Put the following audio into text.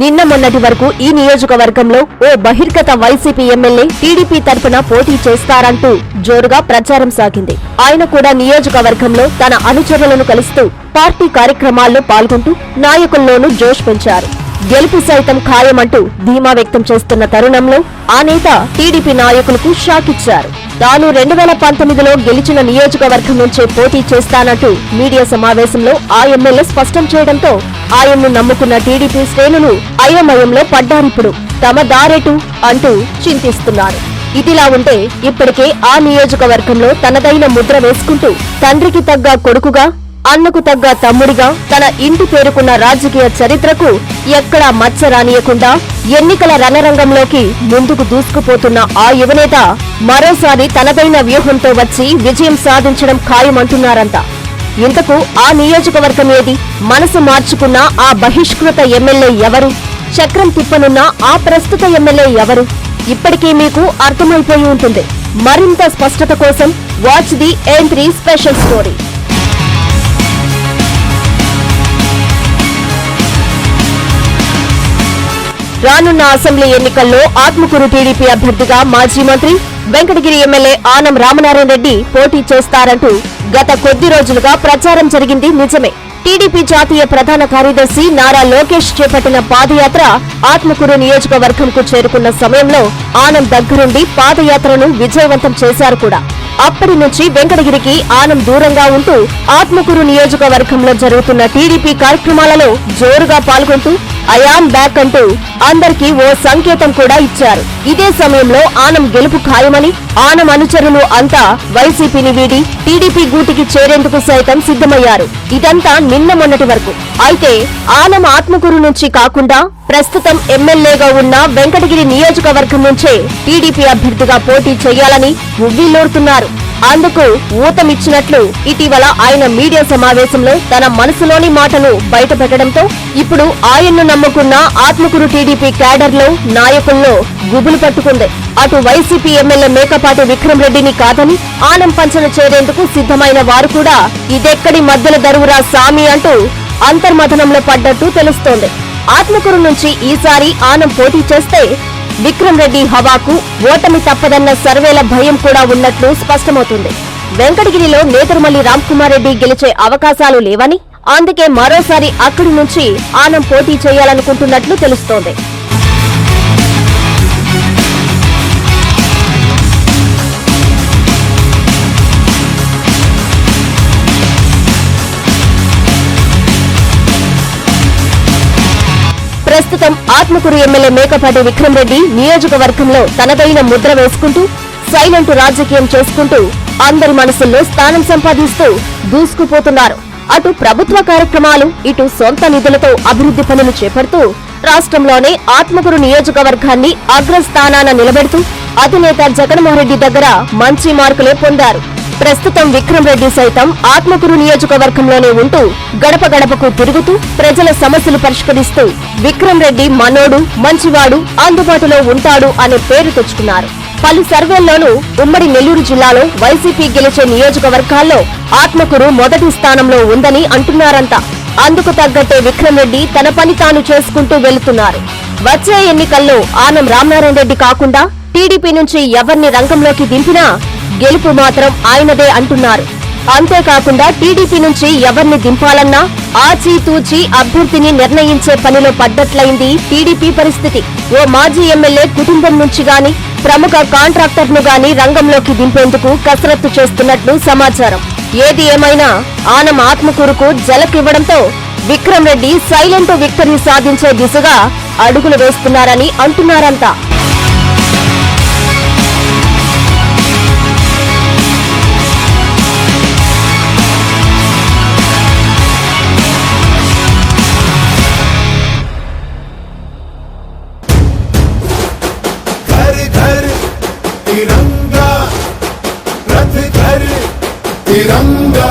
నిన్న మొన్నటి వరకు ఈ నియోజకవర్గంలో ఓ బహిర్గత వైసీపీ ఎమ్మెల్యే టీడీపీ తరఫున పోటీ చేస్తారంటూ జోరుగా ప్రచారం సాగింది. ఆయన కూడా నియోజకవర్గంలో తన అనుచరులను కలుస్తూ పార్టీ కార్యక్రమాల్లో పాల్గొంటూ నాయకుల్లోనూ జోష్ పెంచారు. గెలుపు సైతం ఖాయమంటూ ధీమా వ్యక్తం చేస్తున్న తరుణంలో ఆ నేత టీడీపీ నాయకులకు షాక్ ఇచ్చారు. తాను రెండు వేల పంతొమ్మిదిలో గెలిచిన నియోజకవర్గం నుంచే పోటీ చేస్తానంటూ మీడియా సమావేశంలో ఆ ఎమ్మెల్యే స్పష్టం చేయడంతో ఆయన్ను నమ్ముకున్న టీడీపీ శ్రేణులు అయోమయంలో పడ్డారిప్పుడు తమ దారెటు అంటూ చింతిస్తున్నారు. ఇదిలా ఉంటే ఇప్పటికే ఆ నియోజకవర్గంలో తనదైన ముద్ర వేసుకుంటూ తండ్రికి తగ్గ కొడుకుగా అన్నకు తగ్గ తమ్ముడిగా తన ఇంటి పేరుకున్న రాజకీయ చరిత్రకు ఎక్కడా మచ్చ రానియకుండా ఎన్నికల రణరంగంలోకి ముందుకు దూసుకుపోతున్న ఆ యువనేత మరోసారి తనదైన వ్యూహంతో వచ్చి విజయం సాధించడం ఖాయమంటున్నారంట. ఇంతకు ఆ నియోజకవర్గం ఏది? మనసు మార్చుకున్న ఆ బహిష్కృత ఎమ్మెల్యే ఎవరు? చక్రం తిప్పనున్న ఆ ప్రస్తుత ఎమ్మెల్యే ఎవరు? ఇప్పటికీ మీకు అర్థమైపోయి ఉంటుంది. మరింత స్పష్టత కోసం watch the entry special story. రానున్న అసెంబ్లీ ఎన్నికల్లో ఆత్మకూరు టీడీపీ అభ్యర్థిగా మాజీ మంత్రి వెంకటగిరి ఎమ్మెల్యే ఆనం రామనారాయణ రెడ్డి పోటీ చేస్తారంటూ గత కొద్ది రోజులుగా ప్రచారం జరిగింది నిజమే. టీడీపీ జాతీయ ప్రధాన కార్యదర్శి నారా లోకేష్ చేపట్టిన పాదయాత్ర ఆత్మకూరు నియోజకవర్గంకు చేరుకున్న సమయంలో ఆనం దగ్గరుండి పాదయాత్రను విజయవంతం చేశారు కూడా. అప్పటి నుంచి వెంకటగిరికి ఆనం దూరంగా ఉంటూ ఆత్మకూరు నియోజకవర్గంలో జరుగుతున్న టీడీపీ కార్యక్రమాలలో జోరుగా పాల్గొంటూ ఐఆమ్ బ్యాక్ అంటూ అందరికీ ఓ సంకేతం కూడా ఇచ్చారు. ఇదే సమయంలో ఆనం గెలుపు ఖాయమని ఆనం అనుచరులు అంతా వైసీపీని వీడి టీడీపీ గూటికి చేరేందుకు సైతం సిద్ధమయ్యారు. ఇదంతా నిన్న మొన్నటి వరకు. అయితే ఆనం ఆత్మకూరు నుంచి కాకుండా ప్రస్తుతం ఎమ్మెల్యేగా ఉన్న వెంకటగిరి నియోజకవర్గం నుంచే టీడీపీ అభ్యర్థిగా పోటీ చేయాలని ఉవ్విల్లూరుతున్నారు అందుకు ఊతమిచ్చినట్లు ఇటీవల ఆయన మీడియా సమావేశంలో తన మనసులోని మాటను బయటపెట్టడంతో ఇప్పుడు ఆయన్ను నమ్ముకున్న ఆత్మకూరు టీడీపీ క్యాడర్లో నాయకుల్లో గుబులు పట్టుకుంది. అటు వైసీపీ ఎమ్మెల్యే మేకపాటి విక్రమ్ రెడ్డిని కాదని ఆనం పంచన చేరేందుకు సిద్ధమైన వారు కూడా ఇదెక్కడి మధ్యల దరువురా సామి అంటూ అంతర్మథనంలో పడ్డట్టు తెలుస్తోంది. ఆత్మకూరు నుంచి ఈసారి ఆనం పోటీ చేస్తే విక్రమ్ రెడ్డి హవాకు ఓటమి తప్పదన్న సర్వేల భయం కూడా ఉన్నట్లు స్పష్టమవుతుంది. వెంకటగిరిలో నేతరుమల్లి రామ్కుమార్ రెడ్డి గెలిచే అవకాశాలు లేవని అందుకే మరోసారి అక్కడి నుంచి ఆనం పోటీ చేయాలనుకుంటున్నట్లు తెలుస్తోంది. ప్రస్తుతం ఆత్మకూరు ఎమ్మెల్యే మేకపాటి విక్రమ్ రెడ్డి నియోజకవర్గంలో తనదైన ముద్ర వేసుకుంటూ సైలెంట్ రాజకీయం చేసుకుంటూ అందరి మనసుల్లో స్థానం సంపాదిస్తూ దూసుకుపోతున్నారు. అటు ప్రభుత్వ కార్యక్రమాలు ఇటు సొంత నిధులతో అభివృద్ధి పనులు చేపడుతూ రాష్ట్రంలోనే ఆత్మకూరు నియోజకవర్గాన్ని అగ్రస్థానాన నిలబెడుతూ అధినేత జగన్మోహన్ రెడ్డి దగ్గర మంచి మార్కులే పొందారు. ప్రస్తుతం విక్రమ్ రెడ్డి సైతం ఆత్మకూరు నియోజకవర్గంలోనే ఉంటూ గడప గడపకు తిరుగుతూ ప్రజల సమస్యలు పరిష్కరిస్తూ విక్రమ్ రెడ్డి మనోడు మంచివాడు అందుబాటులో ఉంటాడు అనే పేరు తెచ్చుకున్నారు. పలు సర్వేల్లోనూ ఉమ్మడి నెల్లూరు జిల్లాలో వైసీపీ గెలిచే నియోజకవర్గాల్లో ఆత్మకూరు మొదటి స్థానంలో ఉందని అంటున్నారంతా అందుకు తగ్గట్టే విక్రమ్ రెడ్డి తన పని తాను చేసుకుంటూ వెళుతున్నారు. వచ్చే ఎన్నికల్లో ఆనం రామనారాయణ రెడ్డి కాకుండా టీడీపీ నుంచి ఎవరిని రంగంలోకి దింపినా గెలుపు మాత్రం ఆయనదే అంటున్నారు. అంతేకాకుండా టీడీపీ నుంచి ఎవరిని దింపాలన్నా ఆచితూచి అభ్యర్థిని నిర్ణయించే పనిలో పడ్డట్లయింది టీడీపీ పరిస్థితి. ఓ మాజీ ఎమ్మెల్యే కుటుంబం నుంచి గాని ప్రముఖ కాంట్రాక్టర్ను గాని రంగంలోకి దింపేందుకు కసరత్తు చేస్తున్నట్లు సమాచారం. ఏది ఏమైనా ఆనం ఆత్మకూరుకు జలకివ్వడంతో విక్రమ్ రెడ్డి సైలెంట్ విక్టరీ సాధించే దిశగా అడుగులు వేస్తున్నారని అంటున్నారంతా. తిరంగా